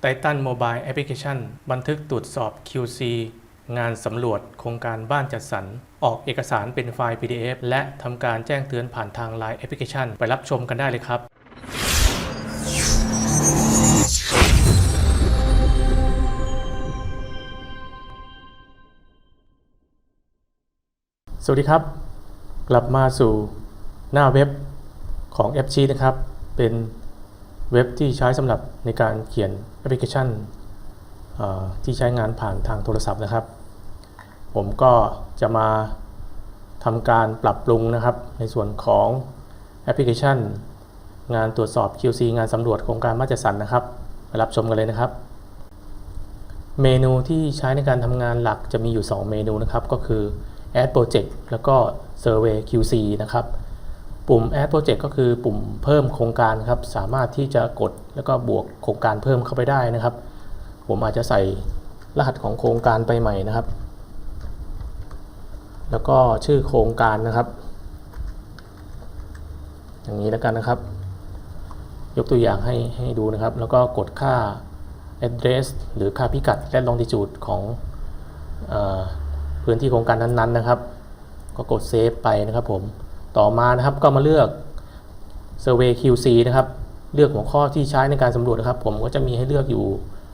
ไททันโมบายแอปพลิเคชันบันทึกตรวจสอบ QC งานสำรวจโครงการบ้านจัดสรร ออกเอกสารเป็นไฟล์ PDF และทำการแจ้งเตือนผ่านทาง Line แอปพลิเคชัน ไปรับชมกันได้เลยครับ สวัสดีครับ กลับมาสู่หน้าเว็บของ f อ h นะครับ เป็น เว็บที่ใช้สำหรับในการเขียนแอปพลิเคชันที่ใช้งานผ่านทางโทรศัพท์นะครับ ผมก็จะมาทำการปรับปรุงนะครับ ในส่วนของแอปพลิเคชัน งานตรวจสอบ QC งานสำรวจโครงการมาตรจัดสรรนะครับไปรับชมกันเลยนะครับ เมนูที่ใช้ในการทำงานหลักจะมีอยู่ 2 เมนูนะครับ ก็คือ Add Project แล้วก็ Survey QC นะครับ ปุ่ม Add Project ก็คือปุ่มเพิ่มโครงการครับ สามารถที่จะกดแล้วก็บวกโครงการเพิ่มเข้าไปได้นะครับ ผมอาจจะใส่รหัสของโครงการไปใหม่นะครับ แล้วก็ชื่อโครงการนะครับ อย่างนี้แล้วกันนะครับ ยกตัวอย่างให้ให้ดูนะครับ แล้วก็กดค่า address หรือค่าพิกัดและ longitude ของออพื้นที่โครงการนั้นๆนะครับ ก็กดเซฟไปนะครับผม ต่อมานะครับก็มาเลือก Survey QC นะครับ เลือกหัวข้อที่ใช้ในการสำรวจนะครับ ผมก็จะมีให้เลือกอยู่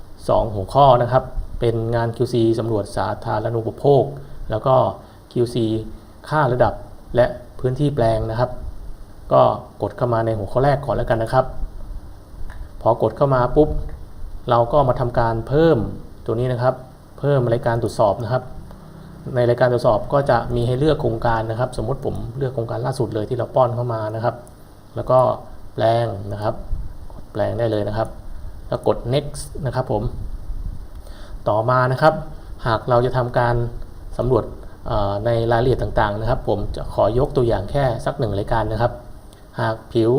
2 หัวข้อนะครับ เป็นงาน QC สำรวจสาธารณูปโภค แล้วก็ QC ค่าระดับและพื้นที่แปลงนะครับ ก็กดเข้ามาในหัวข้อแรกก่อนแล้วกันนะครับ พอกดเข้ามาปุ๊บ เราก็มาทำการเพิ่มตัวนี้นะครับ เพิ่มรายการตรวจสอบนะครับ ในรายการตรวจสอบก็จะมีให้เลือกโครงการนะครับ สมมติผมเลือกโครงการล่าสุดเลยที่เราป้อนเข้ามานะครับ แล้วก็แปลงนะครับกดแปลงได้เลยนะครับ แล้วกด next นะครับผม ต่อมานะครับ หากเราจะทำการสำรวจในรายละเอียดต่างๆนะครับ ผมจะขอยกตัวอย่างแค่สักหนึ่งรายการนะครับ หากผิว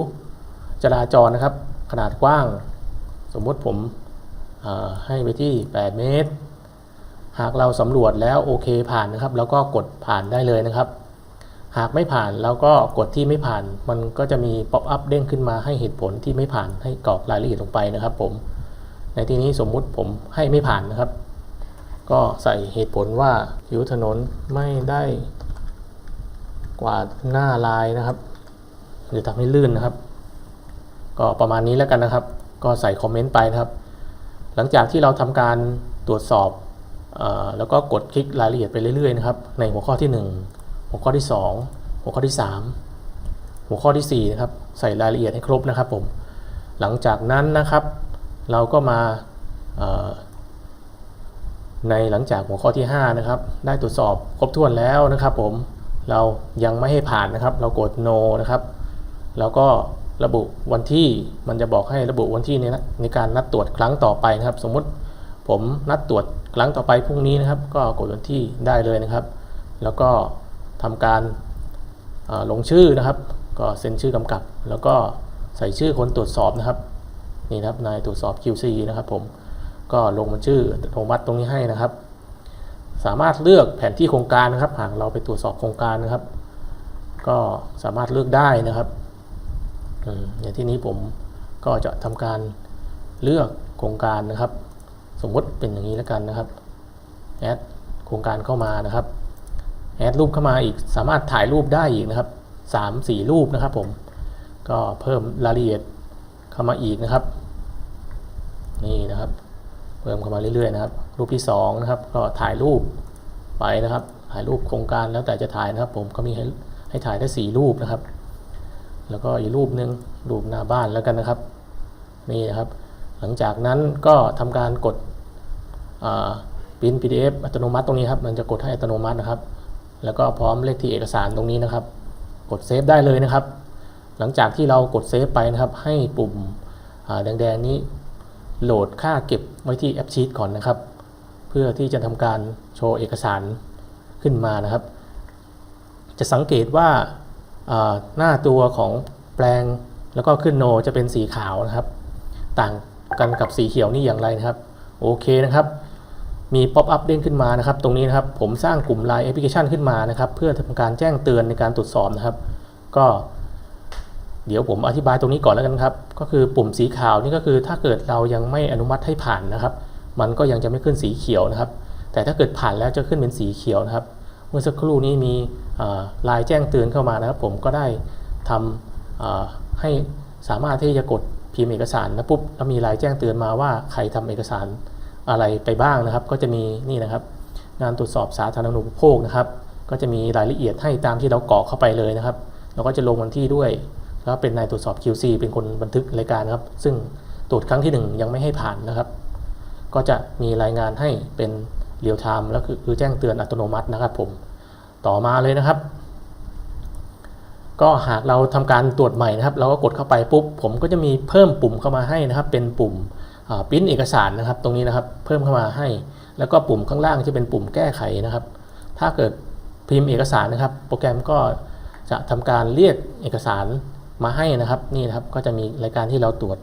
จราจรนะครับ ขนาดกว้าง สมมติผมให้ไปที่ 8 เมตร หากเราสำรวจแล้วโอเคผ่านนะครับ แล้วก็กดผ่านได้เลยนะครับ หากไม่ผ่านเราก็กดที่ไม่ผ่าน มันก็จะมีป๊อปอัพเด้งขึ้นมาให้เหตุผลที่ไม่ผ่านให้กรอกรายละเอียดลงไปนะครับ ผม ในที่นี้สมมุติผมให้ไม่ผ่านนะครับ ก็ใส่เหตุผลว่าผิวถนนไม่ได้กวาดหน้าลายนะครับ หรือทำให้ลื่นนะครับ ก็ประมาณนี้แล้วกันนะครับ ก็ใส่คอมเมนต์ไปนะครับ หลังจากที่เราทำการตรวจสอบ แล้วก็กดคลิกรายละเอียดไปเรื่อยๆนะครับในหัวข้อที่ 1 หัวข้อที่ 2 หัวข้อที่ 3 หัวข้อที่4นะครับใส่รายละเอียดให้ครบนะครับผมหลังจากนั้นนะครับ เราก็มาในหลังจากหัวข้อที่ 5 นะครับ ได้ตรวจสอบครบถ้วนแล้วนะครับ ผมเรายังไม่ให้ผ่านนะครับ เรากด no นะครับ แล้วก็ระบุวันที่มันจะบอกให้ระบุวันที่ในในการนัดตรวจครั้งต่อไปนะครับ สมมุติผมนัดตรวจ ครั้งต่อไปพรุ่งนี้นะครับ ก็กดวันที่ได้เลยนะครับ แล้วก็ทำการลงชื่อนะครับ ก็เซ็นชื่อกำกับ แล้วก็ใส่ชื่อคนตรวจสอบนะครับนี่นะครับนายตรวจสอบ QC นะครับผมก็ลงบันชื่ออัตโนมัติตรงนี้ให้นะครับ สามารถเลือกแผนที่โครงการนะครับ หากเราไปตรวจสอบโครงการนะครับ ก็สามารถเลือกได้นะครับอย่างที่นี้ผมก็จะทำการเลือกโครงการนะครับ สมมติเป็นอย่างนี้แล้วกันนะครับแอดโครงการเข้ามานะครับแอดรูปเข้ามาอีกสามารถถ่ายรูปได้อีกนะครับสามสี่รูปนะครับผมก็เพิ่มรายละเอียดเข้ามาอีกนะครับ นี่นะครับ เพิ่มเข้ามาเรื่อยๆนะครับ รูปที่สองนะครับก็ถ่ายรูปไปนะครับ ถ่ายรูปโครงการแล้วแต่จะถ่ายนะครับ ผมก็มีให้ให้ถ่ายได้สี่รูปนะครับ แล้วก็อีกรูปหนึ่งรูปหน้าบ้านแล้วกันนะครับ นี่นะครับ หลังจากนั้นก็ทำการกดพิมพ์ PDF อัตโนมัติตรงนี้ครับ มันจะกดให้อัตโนมัตินะครับ แล้วก็พร้อมเลขที่เอกสารตรงนี้นะครับ กดเซฟได้เลยนะครับ หลังจากที่เรากดเซฟไปนะครับ ให้ปุ่มแดงๆนี้โหลดค่าเก็บไว้ที่แอปชีตก่อนนะครับ เพื่อที่จะทำการโชว์เอกสารขึ้นมานะครับ จะสังเกตว่าหน้าตัวของแปลงแล้วก็ขึ้นโนจะเป็นสีขาวนะครับ ต่าง กันกับสีเขียวนี่อย่างไรนะครับ โอเคนะครับมีป๊อปอัพเด้งขึ้นมานะครับ ตรงนี้นะครับผมสร้างกลุ่ม Line แอปพลิเคชันขึ้นมานะครับ เพื่อทำการแจ้งเตือนในการตรวจสอบนะครับ ก็ เดี๋ยวผมอธิบายตรงนี้ก่อนแล้วกันครับ ก็คือปุ่มสีขาวนี่ก็คือถ้าเกิดเรายังไม่อนุมัติให้ผ่านนะครับ มันก็ยังจะไม่ขึ้นสีเขียวนะครับ แต่ถ้าเกิดผ่านแล้วจะขึ้นเป็นสีเขียวนะครับ เมื่อสักครู่นี้มีไลายแจ้งเตือนเข้ามานะครับ ผมก็ได้ทำให้สามารถที่จะกด พิมพ์เอกสารนะปุ๊บแล้วมีไลายแจ้งเตือนมาว่าใครทำเอกสารอะไรไปบ้างนะครับ ก็จะมีนี่นะครับ งานตรวจสอบสาธารณูปโภคนะครับ ก็จะมีรายละเอียดให้ตามที่เรากรอกเข้าไปเลยนะครับแล้วก็จะลงวันที่ด้วย แล้วเป็นนายตรวจสอบ QC เป็นคนบันทึกรายการนะครับ ซึ่งตรวจครั้งที่ 1 ยังไม่ให้ผ่านนะครับ ก็จะมีรายงานให้เป็นเรียลไทม์แล้วคือแจ้งเตือนอัตโนมัตินะครับผมต่อมาเลยนะครับ ก็หากเราทำการตรวจใหม่นะครับ เราก็กดเข้าไปปุ๊บผมก็จะมีเพิ่มปุ่มเข้ามาให้นะครับ เป็นปุ่มปริ้นเอกสารนะครับ ตรงนี้นะครับเพิ่มเข้ามาให้ แล้วก็ปุ่มข้างล่างจะเป็นปุ่มแก้ไขนะครับ ถ้าเกิดพิมพ์เอกสารนะครับ โปรแกรมก็จะทำการเรียกเอกสารมาให้นะครับ นี่นะครับก็จะมีรายการที่เราตรวจ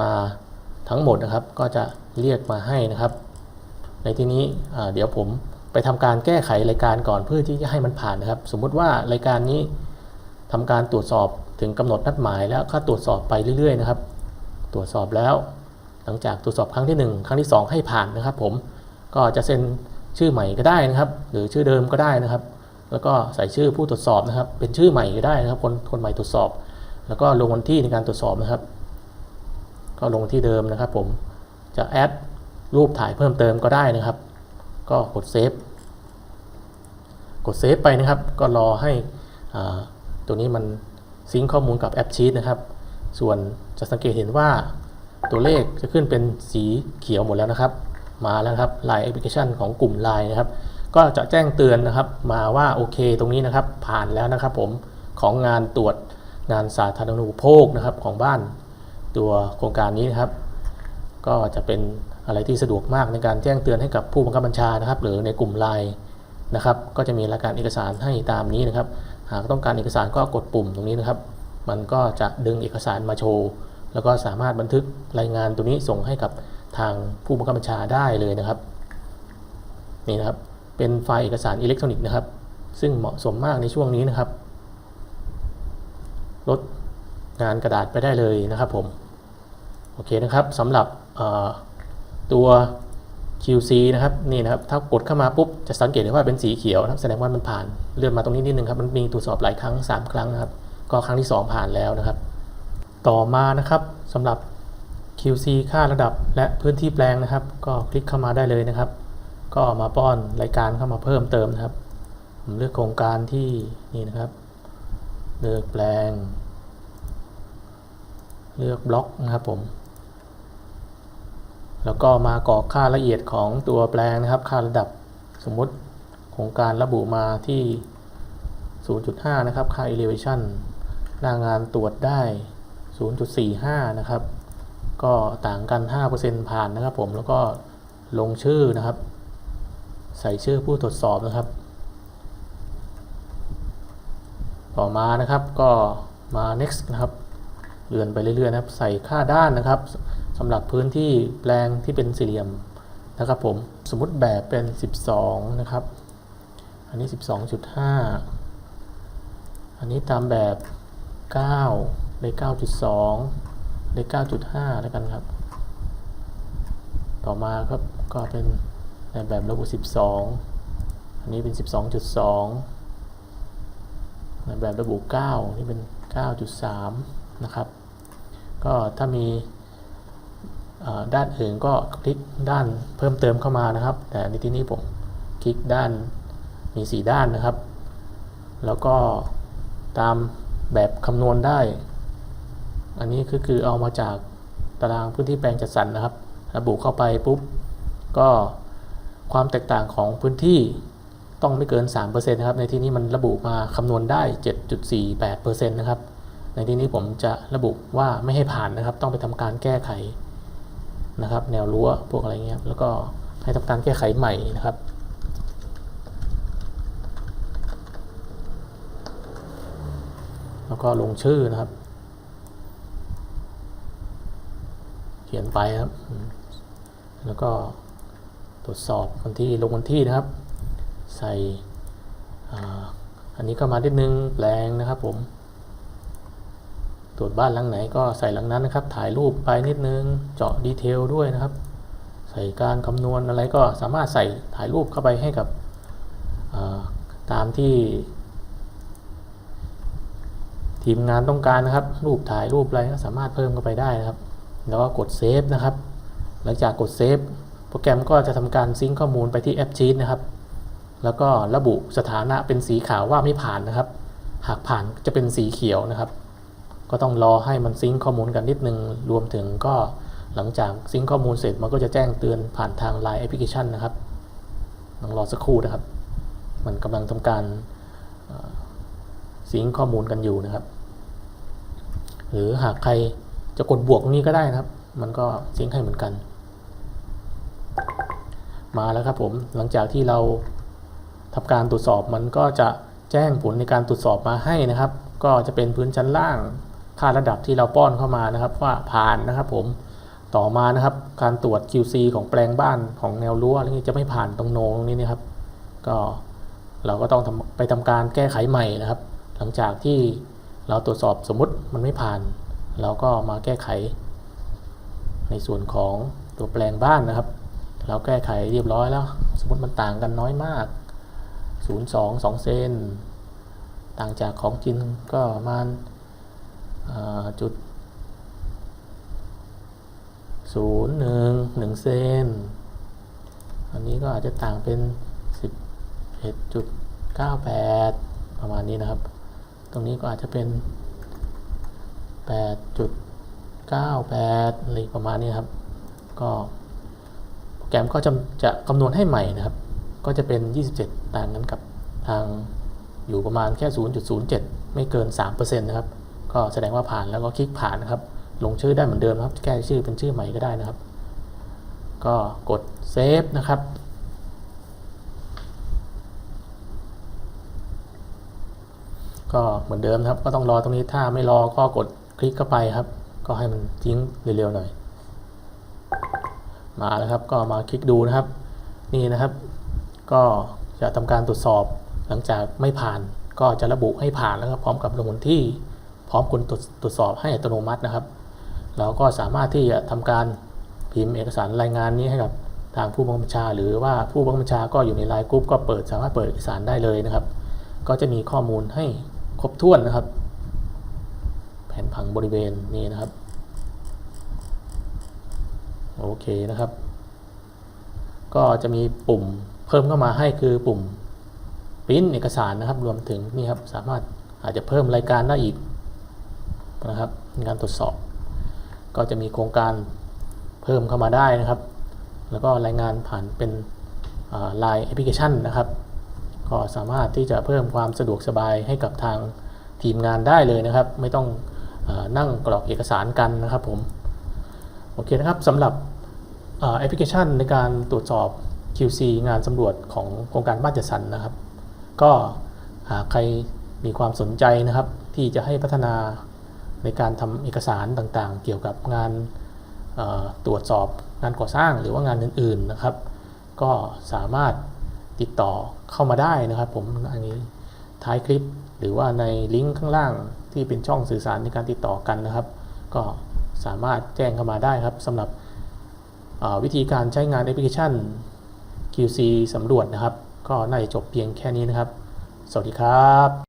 มาทั้งหมดนะครับ ก็จะเรียกมาให้นะครับ ในที่นี้เดี๋ยวผมไปทำการแก้ไขรายการก่อนเพื่อที่จะให้มันผ่านนะครับ สมมุติว่ารายการนี้ ทำการตรวจสอบถึงกำหนดนัดหมายแล้วก็ตรวจสอบไปเรื่อยๆนะครับ ตรวจสอบแล้ว หลังจากตรวจสอบครั้งที่ 1 ครั้งที่ 2 ให้ผ่านนะครับ ผมก็จะเซ็นชื่อใหม่ก็ได้นะครับ หรือชื่อเดิมก็ได้นะครับ แล้วก็ใส่ชื่อผู้ตรวจสอบนะครับ เป็นชื่อใหม่ก็ได้นะครับคนคนใหม่ตรวจสอบ แล้วก็ลงวันที่ในการตรวจสอบนะครับ ก็ลงที่เดิมนะครับ ผมจะแอดรูปถ่ายเพิ่มเติมก็ได้นะครับ ก็กดเซฟกดเซฟไปนะครับ ก็รอให้อ่า ตัวนี้มันซิงข้อมูลกับแอปชีตนะครับ ส่วนจะสังเกตเห็นว่าตัวเลขจะขึ้นเป็นสีเขียวหมดแล้วนะครับ มาแล้วครับ Line Application ของกลุ่ม Line นะครับ ก็จะแจ้งเตือนนะครับมาว่าโอเคตรงนี้นะครับ ผ่านแล้วนะครับผมของงานตรวจงานสาธารณูปโภคนะครับของบ้านตัวโครงการนี้นะครับ ก็จะเป็นอะไรที่สะดวกมากในการแจ้งเตือนให้กับผู้บังคับบัญชานะครับ หรือในกลุ่มไลน์นะครับ ก็จะมีรายการเอกสารให้ตามนี้นะครับ หากต้องการเอกสารก็กดปุ่มตรงนี้นะครับ มันก็จะดึงเอกสารมาโชว์ แล้วก็สามารถบันทึกรายงานตัวนี้ส่งให้กับทางผู้บังคับบัญชาได้เลยนะครับนี่นะครับ เป็นไฟล์เอกสารอิเล็กทรอนิกส์นะครับ ซึ่งเหมาะสมมากในช่วงนี้นะครับ ลดงานกระดาษไปได้เลยนะครับผม โอเคนะครับสำหรับตัว QC นะครับนี่นะครับถ้ากดเข้ามาปุ๊บจะสังเกตได้ว่าเป็นสีเขียวนะครับแสดงว่ามันผ่านเลื่อนมาตรงนี้นิดนึงครับมันมีตรวจสอบหลายครั้ง 3 ครั้งนะครับ ก็ครั้งที่ 2 ผ่านแล้วนะครับ ต่อมานะครับสำหรับ QC ค่าระดับและพื้นที่แปลงนะครับ ก็คลิกเข้ามาได้เลยนะครับ ก็มาป้อนรายการเข้ามาเพิ่มเติมนะครับ ผมเลือกโครงการที่นี่นะครับ เลือกแปลง เลือกบล็อกนะครับผม แล้วก็มากรอกค่าละเอียดของตัวแปลงนะครับ ค่าระดับสมมติโครงการระบุมาที่ 0.5 นะครับ ค่า elevation หน้างานตรวจได้ 0.45 นะครับ ก็ต่างกัน 5%ผ่านนะครับผม แล้วก็ลงชื่อนะครับ ใส่ชื่อผู้ตรวจสอบนะครับ ต่อมานะครับก็มา next นะครับ เลื่อนไปเรื่อยๆนะครับ ใส่ค่าด้านนะครับ สำหรับพื้นที่แปลงที่เป็นสี่เหลี่ยมนะครับผมสมมติแบบเป็น 12 นะครับ อันนี้ 12.5 อันนี้ตามแบบ9เลข9.2เลข9.5 แล้วกันครับ ต่อมาครับก็เป็นในแบบระบุ12 อันนี้เป็น 12.2 ในแบบระบุ9นี่เป็น 9.3 นะครับ ก็ถ้ามี ด้านอื่นก็คลิกด้านเพิ่มเติมเข้ามานะครับ แต่ในที่นี้ผมคลิกด้านมี 4 ด้านนะครับ แล้วก็ตามแบบคำนวณได้ อันนี้คือคือเอามาจากตารางพื้นที่แปลงจัดสรรนะครับ ระบุเข้าไปปุ๊บ ก็ความแตกต่างของพื้นที่ต้องไม่เกิน 3%นะครับ ในที่นี้มันระบุมาคำนวณได้ 7.48%นะครับ ในที่นี้ผมจะระบุว่าไม่ให้ผ่านนะครับ ต้องไปทำการแก้ไข นะครับ แนวรั้วพวกอะไรเงี้ยแล้วก็ให้ทำการแก้ไขใหม่นะครับแล้วก็ลงชื่อนะครับ เขียนไปครับ แล้วก็ตรวจสอบวันที่ลงวันที่นะครับ ใส่อันนี้ก็มานิดนึงแปลงนะครับผม ตรวจบ้านหลังไหนก็ใส่หลังนั้นนะครับ ถ่ายรูปไปนิดนึง เจาะดีเทลด้วยนะครับ ใส่การคำนวณอะไรก็สามารถใส่ถ่ายรูปเข้าไปให้กับาตามที่ ทีมงานต้องการนะครับ รูปถ่ายรูปอะไรก็สามารถเพิ่มเข้าไปได้นะครับ แล้วก็กดเซฟนะครับ หลังจากกดเซฟโปรแกรมก็จะทำการซิงค์ข้อมูลไปที่แอปชีตนะครับ แล้วก็ระบุสถานะเป็นสีขาวว่าไม่ผ่านนะครับ หากผ่านจะเป็นสีเขียวนะครับ ก็ต้องรอให้มันซิงข้อมูลกันนิดนึง รวมถึงก็หลังจากซิงข้อมูลเสร็จมันก็จะแจ้งเตือนผ่านทาง Line Application นะครับต้องรอสักครู่นะครับ มันกำลังทำการซิงข้อมูลกันอยู่นะครับ หรือหากใครจะกดบวกตรงนี้ก็ได้นะครับ มันก็ซิงให้เหมือนกัน มาแล้วครับผมหลังจากที่เราทำการตรวจสอบมันก็จะแจ้งผลในการตรวจสอบมาให้นะครับ ก็จะเป็นพื้นชั้นล่าง ค่าระดับที่เราป้อนเข้ามานะครับ ว่าผ่านนะครับผมต่อมานะครับ การตรวจ QC ของแปลงบ้านของแนวรั้วอะไรนี้จะไม่ผ่านตรงโนงนี้นะครับ ก็เราก็ต้องไปทำการแก้ไขใหม่นะครับ หลังจากที่เราตรวจสอบสมมุติมันไม่ผ่าน เราก็มาแก้ไข ในส่วนของตัวแปลงบ้านนะครับ เราแก้ไขเรียบร้อยแล้ว สมมติมันต่างกันน้อยมาก 0.2 2 เซนต่างจากของจริงก็ประมาณ อ่าจุด0 1 1เซน อันนี้ก็อาจจะต่างเป็น11.98ประมาณนี้นะครับ ตรงนี้ก็อาจจะเป็น8.98อะไรประมาณนี้ครับ ก็โปรแกรมก็จะจะคำนวณให้ใหม่นะครับ ก็จะเป็น 27 ต่างกันกับทางอยู่ประมาณแค่ 0.07 ไม่เกิน 3%นะครับ ก็แสดงว่าผ่านแล้วก็คลิกผ่านนะครับ ลงชื่อได้เหมือนเดิมนะครับ แก้ชื่อเป็นชื่อใหม่ก็ได้นะครับ ก็กดเซฟนะครับก็เหมือนเดิมครับก็ต้องรอตรงนี้ถ้าไม่รอก็กดคลิกเข้าไปครับ ก็ให้มันทิ้งเร็วๆหน่อย มาแล้วครับก็มาคลิกดูนะครับ นี่นะครับ ก็จะทำการตรวจสอบหลังจากไม่ผ่าน ก็จะระบุให้ผ่านแล้วก็พร้อมกับลงวันที่ พร้อมกดตรวจตรวจสอบให้อัตโนมัตินะครับ เราก็สามารถที่จะทำการพิมพ์เอกสารรายงานนี้ให้กับทางผู้บังคับบัญชา หรือว่าผู้บังคับบัญชาก็อยู่ในไลน์กรุ๊ปก็เปิดสามารถเปิดเอกสารได้เลยนะครับ ก็จะมีข้อมูลให้ครบถ้วนนะครับ แผนผังบริเวณนี้นะครับ โอเคนะครับ ก็จะมีปุ่มเพิ่มเข้ามาให้คือปุ่มปริ้นเอกสารนะครับ รวมถึงนี่ครับสามารถอาจจะเพิ่มรายการได้อีก นะครับในการตรวจสอบ ก็จะมีโครงการเพิ่มเข้ามาได้นะครับ แล้วก็รายงานผ่านเป็นไลน์แอปพลิเคชันนะครับ ก็สามารถที่จะเพิ่มความสะดวกสบายให้กับทางทีมงานได้เลยนะครับ ไม่ต้องอนั่งกรอกเอกสารกันนะครับผม โอเคนะครับสำหรับแอปพลิเคชันในการตรวจสอบ QC งานสำรวจของโครงการบ้านจัดสรรนะครับ ก็หากใครมีความสนใจนะครับ ที่จะให้พัฒนา ในการทำเอกสารต่างๆ เกี่ยวกับงานตรวจสอบงานก่อสร้างหรือว่างานอื่นๆนะครับ ก็สามารถติดต่อเข้ามาได้นะครับผมอันนี้ท้ายคลิปหรือว่าในลิงก์ข้างล่างที่เป็นช่องสื่อสารในการติดต่อกันนะครับ ก็สามารถแจ้งเข้ามาได้ครับสำหรับวิธีการใช้งานแอปพลิเคชัน QC สำรวจนะครับ ก็น่าจะจบเพียงแค่นี้นะครับ สวัสดีครับ